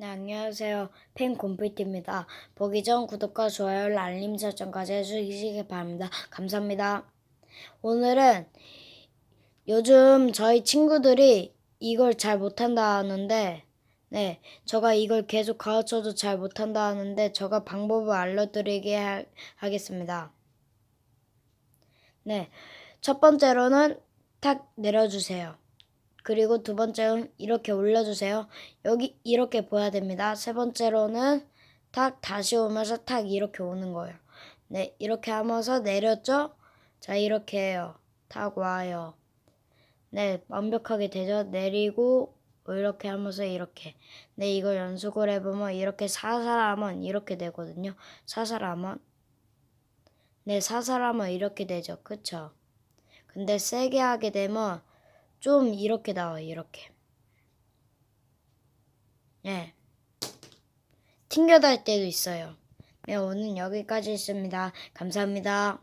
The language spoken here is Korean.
네, 안녕하세요. 펜컴퓨터입니다. 보기 전 구독과 좋아요, 알림 설정까지 해주시기 바랍니다. 감사합니다. 오늘은 요즘 저희 친구들이 이걸 잘 못한다 하는데, 네, 제가 이걸 계속 가르쳐도 잘 못한다 하는데, 제가 방법을 알려드리게 하, 하겠습니다. 네, 첫 번째로는 탁 내려주세요. 그리고 두 번째는 이렇게 올려주세요. 여기 이렇게 보여야 됩니다. 세 번째로는 탁 다시 오면서 탁 이렇게 오는 거예요. 네, 이렇게 하면서 내렸죠? 자, 이렇게 해요. 탁 와요. 네, 완벽하게 되죠? 내리고 이렇게 하면서 이렇게. 네, 이걸 연속을 해보면 이렇게 사살하면 이렇게 되거든요. 사살하면. 네, 사살하면 이렇게 되죠. 그쵸? 근데 세게 하게 되면 좀 이렇게 나와요. 이렇게. 네. 튕겨달 때도 있어요. 네, 오늘 여기까지 있습니다. 감사합니다.